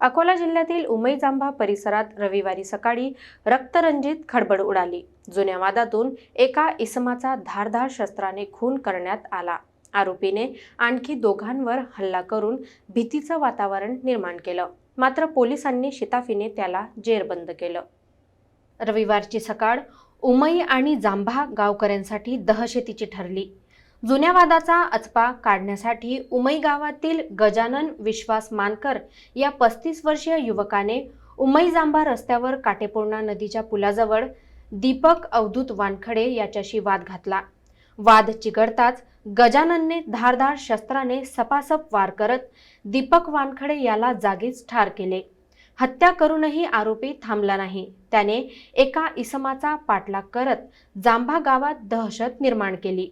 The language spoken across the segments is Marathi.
अकोला जिल्ह्यातील उमई जांभा परिसरात रविवारी सकाळी रक्तरंजित खडबड उडाली. जुन्या वादातून एका इसमाचा धारधार शस्त्राने खून करण्यात आला. आरोपीने आणखी दोघांवर हल्ला करून भीतीचं वातावरण निर्माण केलं. मात्र पोलिसांनी शिताफीने त्याला जेरबंद केलं. रविवारची सकाळ उमई आणि जांभा गावकऱ्यांसाठी दहशतीची ठरली. जुन्या वादाचा अचपा काढण्यासाठी उमई गावातील गजानन विश्वास मानकर या पस्तीस वर्षीय युवकाने उमई जांभा रस्त्यावर काटेपूर्णा नदीच्या पुलाजवळ दीपक अवधूत वानखडे याच्याशी वाद घातला. वाद चिघळताच गजाननने धारधार शस्त्राने सपासप वार करत दीपक वानखडे याला जागीच ठार केले. हत्या करूनही आरोपी थांबला नाही. त्याने एका इसमाचा पाठलाग करत जांभा गावात दहशत निर्माण केली.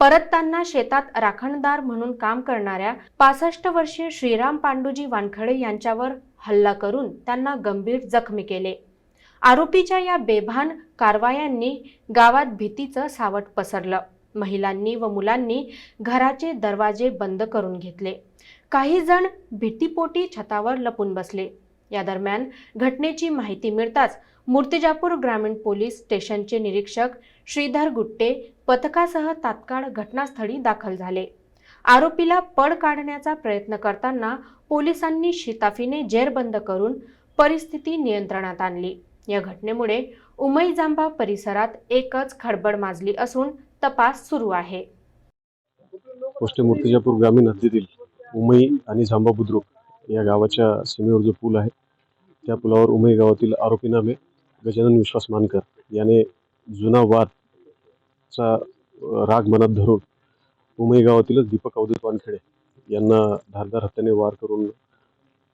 परतताना शेतात राखणदार म्हणून काम करणाऱ्या पासष्ट वर्षीय श्रीराम पांडुजी वानखडे यांच्यावर हल्ला करून त्यांना गंभीर जखमी केले. आरोपीच्या या बेभान कारवायांनी गावात भीतीचं सावट पसरलं. महिलांनी व मुलांनी घराचे दरवाजे बंद करून घेतले. काही जण भीतीपोटी छतावर लपून बसले. या दरम्यान घटनेची माहिती मिळताच मूर्तिजापूर ग्रामीण पोलीस स्टेशनचे निरीक्षक श्रीधर गुट्टे पथकासह तात्काळ घटनास्थळी दाखल झाले. आरोपीला पळ काढण्याचा प्रयत्न करताना पोलिसांनी शिताफीने जेरबंद करून परिस्थिती नियंत्रणात आणली. या घटनेमुळे उमई जांबा परिसरात एकच खडबड माजली असून तपास सुरू आहे. पोस्ट मूर्तिजापूर ग्रामीण हद्दीतील उमई आणि जांबा बुद्रुक या गावाच्या सीमेवर जो पूल आहे त्या पुलावर उमे गावातील आरोपी नामे गजानन विश्वास मानकर याने जुना वादचा राग मनात धरून उमई गावातीलच दीपक अवधूत वानखेडे यांना धारदार हत्याने वार करून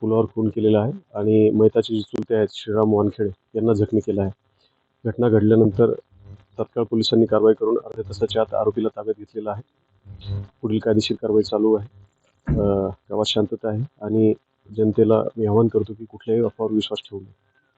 पुलावर खून केलेला आहे आणि मैताचे जे चुलते आहेत श्रीराम वानखेडे यांना जखमी केला आहे. घटना घडल्यानंतर तत्काळ पोलिसांनी कारवाई करून अर्ध्या तासाच्या आत आरोपीला ताब्यात घेतलेला आहे. पुढील कायदेशीर कारवाई चालू आहे. गावात शांतता आहे आणि जनतेला मी आवाहन करतो की कुठल्याही अफवावर विश्वास ठेवू नये